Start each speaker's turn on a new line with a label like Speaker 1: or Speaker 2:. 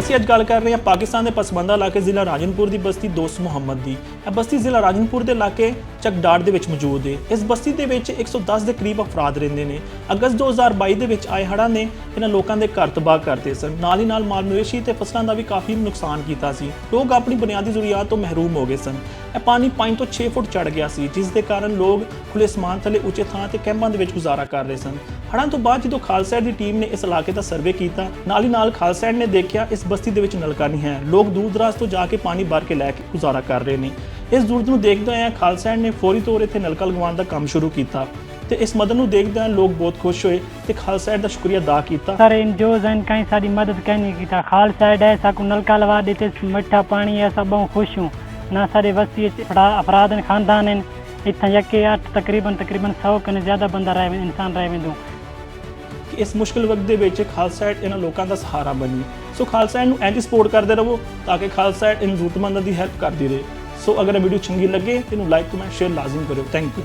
Speaker 1: ਅਸੀਂ ਅੱਜ ਗੱਲ ਕਰ ਰਹੇ ਹਾਂ ਪਾਕਿਸਤਾਨ ਦੇ ਪਸਮੰਦਾ ਇਲਾਕੇ ਜ਼ਿਲ੍ਹਾ ਰਾਜਨਪੁਰ ਦੀ ਬਸਤੀ ਦੋਸਤ ਮੁਹੰਮਦ ਦੀ। ਇਹ ਬਸਤੀ ਜ਼ਿਲ੍ਹਾ ਰਾਜਨਪੁਰ ਦੇ ਇਲਾਕੇ ਚੱਕਡਾੜ ਦੇ ਵਿੱਚ ਮੌਜੂਦ ਹੈ। ਇਸ ਬਸਤੀ ਦੇ ਵਿੱਚ 110 ਦੇ ਕਰੀਬ ਅਫਰਾਦ ਰਹਿੰਦੇ ਨੇ। ਅਗਸਤ 2022 ਦੇ ਵਿੱਚ ਆਏ ਹੜ੍ਹਾਂ ਨੇ ਇਹਨਾਂ ਲੋਕਾਂ ਦੇ ਘਰ ਤਬਾਹ ਕਰਤੇ ਸਨ। ਨਾਲ ਹੀ ਨਾਲ ਮਾਲ ਮਵੇਸ਼ੀ ਤੇ ਫਸਲਾਂ ਦਾ ਵੀ ਕਾਫੀ ਨੁਕਸਾਨ ਕੀਤਾ ਸੀ। ਲੋਕ ਆਪਣੀ ਬੁਨਿਆਦੀ ਜ਼ਰੂਰੀਅਤ ਤੋਂ ਮਹਿਰੂਮ ਹੋ ਗਏ ਸਨ। ਇਹ ਪਾਣੀ 5 ਤੋਂ 6 ਫੁੱਟ ਚੜ ਗਿਆ ਸੀ, ਜਿਸ ਦੇ ਕਾਰਨ ਲੋਕ ਖੁੱਲੇ ਸਮਾਨ ਥੱਲੇ ਉੱਚੇ ਥਾਂ ਤੇ ਕੈਂਪਾਂ ਦੇ ਵਿੱਚ ਗੁਜ਼ਾਰਾ ਕਰ ਰਹੇ ਸਨ। ਹੜ੍ਹਾਂ ਤੋਂ ਬਾਅਦ ਜਦੋਂ ਖਾਲਸਾ ਦੀ ਟੀਮ ਨੇ ਇਸ ਇਲਾਕੇ ਦਾ ਸਰਵੇ ਕੀਤਾ, ਨਾਲ ਹੀ ਨਾਲ ਖਾਲਸਾ ਨੇ ਦੇਖਿਆ ਇਸ ਬਸਤੀ ਦੇ ਵਿੱਚ ਨਲਕਾ ਨਹੀਂ ਹੈ। ਲੋਕ ਦੂਰ ਦਰਾਜ ਤੋਂ ਜਾ ਕੇ ਪਾਣੀ ਭਰ ਕੇ ਲੈ ਕੇ ਗੁਜ਼ਾਰਾ ਕਰ ਰਹੇ ਨੇ। ਇਸ ਜ਼ਰੂਰਤ ਨੂੰ ਦੇਖਦੇ ਹੋਏ ਖਾਲਸਾ ਨੇ ਫੌਰੀ ਤੌਰ ਇੱਥੇ ਨਲਕਾ ਲਗਵਾਉਣ ਦਾ ਕੰਮ ਸ਼ੁਰੂ ਕੀਤਾ ਤੇ ਇਸ ਮਦਦ ਨੂੰ ਦੇਖਦੇ ਹੋਏ ਲੋਕ ਬਹੁਤ ਖੁਸ਼ ਹੋਏ ਤੇ ਖਾਲਸਾ ਦਾ ਸ਼ੁਕਰੀਆ ਅਦਾ ਕੀਤਾ।
Speaker 2: ਸਾਰੇ ਐਨਜੀਓਜ਼ ਹਨ ਕਈ ਸਾਡੀ ਮਦਦ ਕਰਨੀ ਕੀਤਾ ਖਾਲਸਾ ਐਡ ਸਾਕੂ ਨਲਕਾ ਲਵਾ ਦਿੱਤੇ, ਮਿੱਠਾ ਪਾਣੀ ਹੈ ਸਭ ਬਹੁਤ ਖੁਸ਼ ਹੂੰ। ना सारे वसी अफराद ने खानदान हैं इतना यके अठ तकरीबन तकरीबन सौ कने ज्यादा बंदा रहे इंसान रहे वेंदू
Speaker 1: ਕਿ ਇਸ ਮੁਸ਼ਕਲ ਵਕਤ ਦੇ ਵਿੱਚ ਖਾਲਸਾ ਏਡ ਇਹਨਾਂ ਲੋਕਾਂ ਦਾ ਸਹਾਰਾ ਬਣੀ ਸੋ ਖਾਲਸਾ ਏਡ ਨੂੰ ਐਂਟੀ ਸਪੋਰਟ ਕਰਦੇ ਰਹੋ ਤਾਂ ਕਿ ਖਾਲਸਾ ਏਡ ਇਨ ਜ਼ਰੂਰਤਮੰਦਾਂ ਦੀ ਹੈਲਪ ਕਰਦੀ ਰਹੇ ਸੋ ਅਗਰ ਇਹ ਵੀਡੀਓ ਚੰਗੀ ਲੱਗੇ ਤੇ ਇਹਨੂੰ ਲਾਈਕ ਕਮੈਂਟ ਸ਼ੇਅਰ ਲਾਜ਼ਮ ਕਰਿਓ ਥੈਂਕ ਯੂ